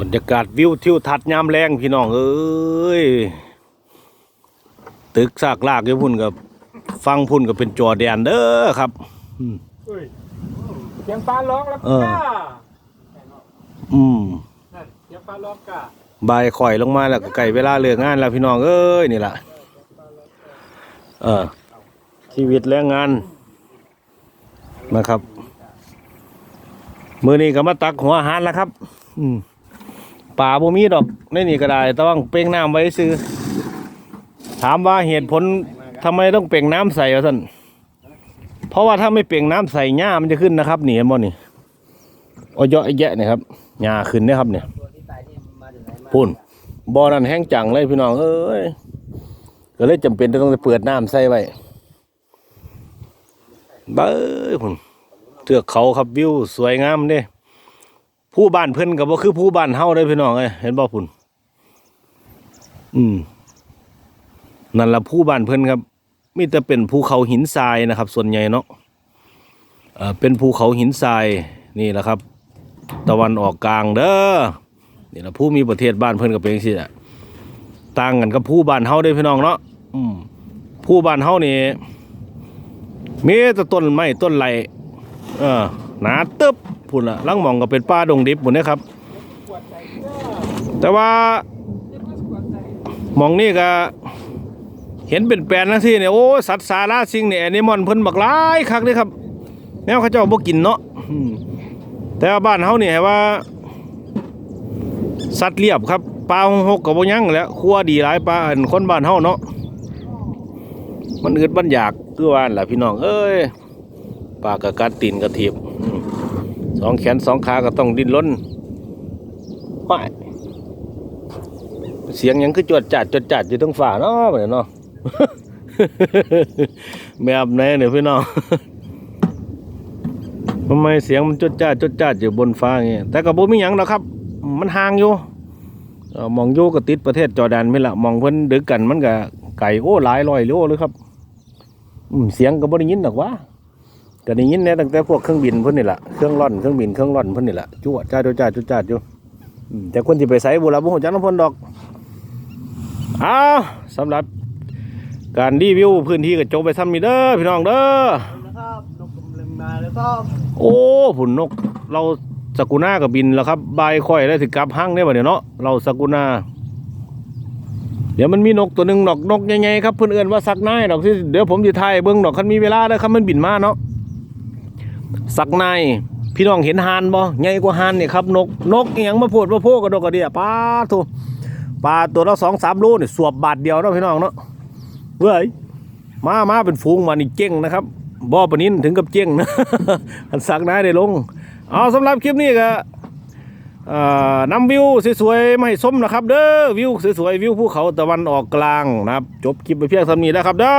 บรรยากาศวิวทิวทัศน์ยามแรงพี่น้องเอ้ยตึกซากลากอยู่พุ่นกับฟังพุ่นกับเป็นจอแดนเด้อครับอุ้ยเสียงฟ้าร้องแล้วเออก้าอืมนั่นเสียงฟ้าร้องก้าบายข่อยลงมาแล้วก็ไก่เวลาเลิกงานแล้วพี่น้องเอ้ยนี่แหละเออชีวิตแรงงานนะครับ มือนี้ก็มาตักหัวอาหารแล้วครับ อืม ป่าบ่มีดอกในนี่ก็ได้ต้องเป่งน้ำไว้ซื้อ ถามว่าเหตุผลทำไมต้องเป่งน้ำใส่ท่านเพราะว่าถ้าไม่เป่งน้ำใส่หญ้ามันจะขึ้นนะครับนี่เห็นบ่นี่โอ้ยเยอะแยะนี่ครับหญ้าขึ้นเนี่ยครับเนี่ยพุ่นบ่อนั้นแห้งจังเลยพี่น้องเอ้ยก็เลยจำเป็นต้องเปิดน้ำใส่ไว้เบ้ยพุ่นเทือกเขาครับวิวสวยงามเด้ ผู้บ้านเพิ่นก็บ่คือผู้บ้านเฮาเด้พี่น้องเอ้ยเห็นบ่พุ่นอืมนั่นละผู้บ้านเพิ่นครับมีแต่เป็นภูเขาหินทรายนะครับ ส่วนใหญ่เนาะเอ่อเป็นภูเขาหินทรายนี่แหละครับ ตะวันออกกลางเด้อนี่นะผู้มีประเทศบ้านเพิ่นก็เป็นจังซี่แหละต่างกันกับผู้บ้านเฮาเด้พี่น้องเนาะอืมผู้บ้านเฮานี่มีแต่ต้นไม้ต้นไหลเออหนาตึบ พุ่นละลังหมองก็เป็นป่าดงดิบพุ่นะครับ แต่ว่าหมองนี่ก็เห็นเป็นแปลนนะที่เนี่ยโอ้สัตว์สาราสิงเนี่ยแอนิมอนเพิ่นบักหลายคักเลยครับแนวเขาเจ้าบ่กินเนาะแต่ว่าบ้านเฮาเนี่ให้ว่า สัตว์เรียบครับปลาหกกับบ่ยังแล้วครัวดีหลายปลาอันคนบ้านเฮาเนาะมันอึดมันอยากคือว่านล่ะพี่น้องเอ้ยปลากระกัดตีนกระถีบอื สองแขนสองขาก็ต้องดิ้นรนไปเสียงหยังคือจวดจัดจวดจัดอยู่ทั้งฝ่าเนาะบัดนี้เนาะแบบไหนเนี่ยพี่น้องทำไมเสียงมันจดจ้าจดจ้าอยู่บนฟ้าอย่างเงี้ยแต่ก็บ่มีหยังหรอกครับ มันห่างอยู่เอ่อมองอยู่ก็ติดประเทศจอร์แดนไม่ละมองเพิ่นดึกกันมันก็ไก่โอ้หลายร้อยโลเลยครับอืมเสียงก็บ่ได้ยินดอกว่า ก็ได้ยินแน่ตั้งแต่พวกเครื่องบินเพิ่นนี่แหละเครื่องร่อนเครื่องบินเครื่องร่อนเพิ่นนี่แหละจวดจ้าจวดจ้าจวดจ้าอยู่อืมแต่คนที่ไปไสบ่ล่ะบ่ฮู้จักนำเพิ่นดอกอ้าวสำหรับการรีวิวพื้นที่ก็จบไปซ้ำนี้เด้อพี่น้องเด้อนะครับนกกำลังมาแล้วก็โอ้ผุนนก เราสกุณากับบินแล้วครับบายค่อยแล้วถึงกลับห้างได้บ่เดี๋ยวเนาะเราสกุณาเดี๋ยวมันมีนกตัวหนึ่งนกนกใหญ่ๆครับเพื่อนเอื่นว่าสักนายดอกที่เดี๋ยวผมจะถ่ายเบิ้งดอกคันมีเวลาเด้อครับมันบินมาเนาะ สักนายพี่น้องเห็นหานบ่ใหญ่กว่าหานเนี่ยครับนกนกเอหยังมาโพดมาโพกระดกกระเดียปลาทูปลาตัวละสองสามโลเนี่ยสวบบาทเดียวเนาะพี่น้องเนาะเว้ยมามาเป็นฝูงมานี่เจ้งนะครับบ่อปนินถึงกับเจ้งนะอันสักนายได้ลง เอาสำหรับคลิปนี้ก็นำวิวสวยๆมาให้ชมนะครับ เด้อวิวสวยๆวิวภูเขาตะวันออกกลางนะครับ จบคลิปไปเพียงเท่านี้แล้วครับเด้อ